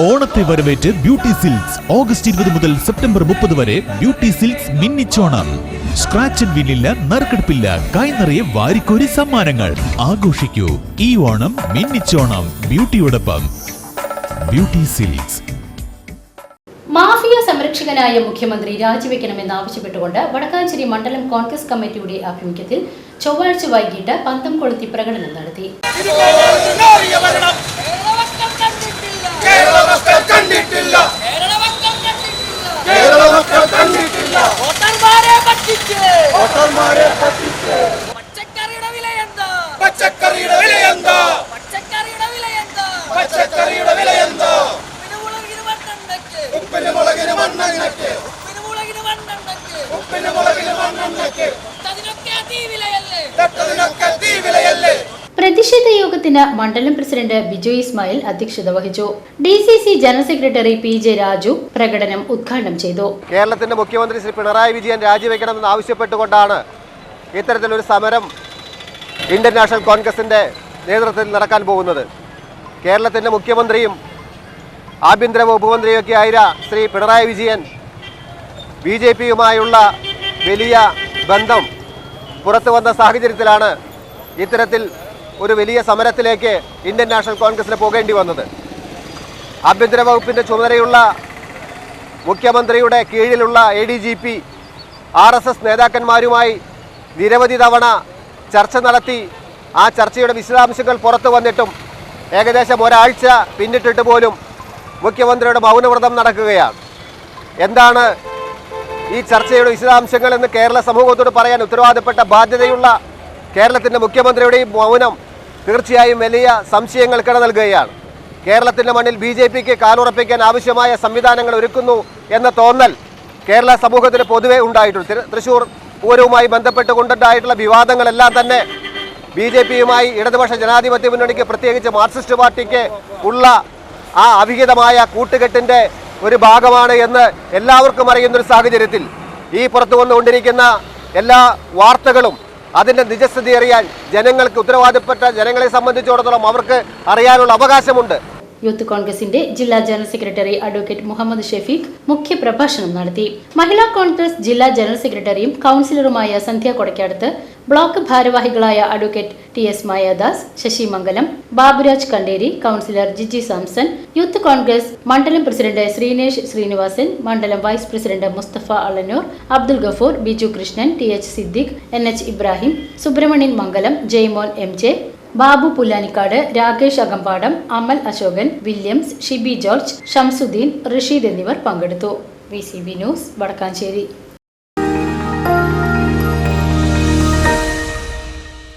ഓണത്തെ വരവേറ്റ് beauty silks. August ഇരുപത് മുതൽ സെപ്റ്റംബർ മുപ്പത് വരെ ബ്യൂട്ടി സിൽക്സ് മിന്നിച്ചോണം. സ്ക്രാച്ച് ആൻഡ് വിന്നില്ല നറുക്കെടുപ്പില്ല. കൈനിറയെ വാരിക്കോരി സമ്മാനങ്ങൾ. ആഘോഷിക്കൂ. ഈ ഓണം മിന്നിച്ചോണം. ബ്യൂട്ടിയോടൊപ്പം. Beauty Silks. മാഫിയ സംരക്ഷകനായ മുഖ്യമന്ത്രി രാജിവെക്കണമെന്നാവശ്യപ്പെട്ടുകൊണ്ട് വടക്കാഞ്ചേരി മണ്ഡലം കോൺഗ്രസ് കമ്മിറ്റിയുടെ ആഭിമുഖ്യത്തിൽ ചൊവ്വാഴ്ച വൈകിട്ട് പന്തം കൊളുത്തി പ്രകടനം നടത്തി. വോട്ടർമാരെ പറ്റിച്ച്. പച്ചക്കറിയുടെ വില എന്താ? പച്ചക്കറിയുടെ വില എന്താ? പച്ചക്കറിയുടെ വില എന്താ? പച്ചക്കറിയുടെ വില എന്താ? ഉപ്പിന് മുളകിന് മണ്ണെണ്ണയ്ക്ക്. ഉപ്പിന് മുളകിന് മണ്ണെണ്ണയ്ക്ക്. ഉപ്പിന് മുളകിന് മണ്ണെണ്ണയ്ക്ക്. ഉപ്പിന് മുളകിന് മണ്ണെണ്ണയ്ക്ക്. അതിനൊക്കെ തീ വിലയല്ലേ? തൊട്ടതിനൊക്കെ തീ വിലയല്ലേ പ്രതിഷേധ യോഗത്തിന് മണ്ഡലം പ്രസിഡന്റ് ബിജു ഇസ്മായിൽ അധ്യക്ഷത വഹിച്ചു. D C C general secretary P J Raju പ്രകടനം ഉദ്ഘാടനം ചെയ്തു. കേരളത്തിന്റെ മുഖ്യമന്ത്രി ശ്രീ പിണറായി വിജയൻ രാജിവെക്കണമെന്ന് ആവശ്യപ്പെട്ടുകൊണ്ടാണ് ഇത്തരത്തിലൊരു സമരം ഇന്ത്യൻ നാഷണൽ കോൺഗ്രസിന്റെ നേതൃത്വത്തിൽ നടക്കാൻ പോകുന്നത്. കേരളത്തിന്റെ മുഖ്യമന്ത്രിയും ആഭ്യന്തര ഉപമന്ത്രിയൊക്കെ മന്ത്രിയൊക്കെ ആയ ശ്രീ പിണറായി വിജയൻ ബി ജെ പിയുമായുള്ള വലിയ ബന്ധം പുറത്തു വന്ന സാഹചര്യത്തിലാണ് ഇത്തരത്തിൽ ഒരു വലിയ സമരത്തിലേക്ക് ഇന്ത്യൻ നാഷണൽ കോൺഗ്രസിന് പോകേണ്ടി വന്നത്. ആഭ്യന്തര വകുപ്പിന്റെ ചുമതലയുള്ള മുഖ്യമന്ത്രിയുടെ കീഴിലുള്ള A D G P R S S നേതാക്കന്മാരുമായി നിരവധി തവണ ചർച്ച നടത്തി. ആ ചർച്ചയുടെ വിശദാംശങ്ങൾ പുറത്തു വന്നിട്ടും ഏകദേശം ഒരാഴ്ച പിന്നിട്ടിട്ട് പോലും മുഖ്യമന്ത്രിയുടെ മൗനവ്രതം നടക്കുകയാണ്. എന്താണ് ഈ ചർച്ചയുടെ വിശദാംശങ്ങൾ എന്ന് കേരള സമൂഹത്തോട് പറയാൻ ഉത്തരവാദപ്പെട്ട ബാധ്യതയുള്ള കേരളത്തിന്റെ മുഖ്യമന്ത്രിയുടെയും മൗനം തീർച്ചയായും വലിയ സംശയങ്ങൾ കിട നൽകുകയാണ് കേരളത്തിന്റെ മണ്ണിൽ ബി ജെ പിക്ക് കാലുറപ്പിക്കാൻ ആവശ്യമായ സംവിധാനങ്ങൾ ഒരുക്കുന്നു എന്ന തോന്നൽ കേരള സമൂഹത്തിന് പൊതുവെ ഉണ്ടായിട്ടുണ്ട്. തൃശ്ശൂർ പൂരവുമായി ബന്ധപ്പെട്ടുകൊണ്ടുണ്ടായിട്ടുള്ള വിവാദങ്ങളെല്ലാം തന്നെ ബി ജെ പിയുമായി ഇടതുപക്ഷ ജനാധിപത്യ മുന്നണിക്ക് പ്രത്യേകിച്ച് മാർക്സിസ്റ്റ് പാർട്ടിക്ക് ഉള്ള ആ അവിഹിതമായ കൂട്ടുകെട്ടിന്റെ ഒരു ഭാഗമാണ് എന്ന് എല്ലാവർക്കും അറിയുന്നൊരു സാഹചര്യത്തിൽ ഈ പുറത്തു വന്നുകൊണ്ടിരിക്കുന്ന എല്ലാ വാർത്തകളും അതിന്റെ നിജസ്ഥിതി അറിയാൻ ജനങ്ങൾക്ക് ഉത്തരവാദപ്പെട്ട ജനങ്ങളെ സംബന്ധിച്ചിടത്തോളം അവർക്ക് അറിയാനുള്ള അവകാശമുണ്ട്. യൂത്ത് കോൺഗ്രസിന്റെ ജില്ലാ general secretary advocate Muhammad Shafeeq മുഖ്യ പ്രഭാഷണം നടത്തി. മഹിളാ കോൺഗ്രസ് ജില്ലാ ജനറൽ സെക്രട്ടറിയും കൗൺസിലറുമായ സന്ധ്യ കൊടക്കാടത്ത് ബ്ലോക്ക് ഭാരവാഹികളായ advocate T S Mayadas Sasi Mangalam Baburaj Kanderi councillor Jiji Samson youth Congress മണ്ഡലം പ്രസിഡന്റ് ശ്രീനേഷ് ശ്രീനിവാസൻ മണ്ഡലം vice president Musthafa Alanoor Abdul Gafoor Biju Krishnan T H Siddique N H Ibrahim Subramanian Mangalam Jaimon M J Babu Pullanikkad Rakesh Akambadam Amal Ashokan Williams Shibi George Shamsudheen Rasheed എന്നിവർ പങ്കെടുത്തു. V C B news Vadakkanchery.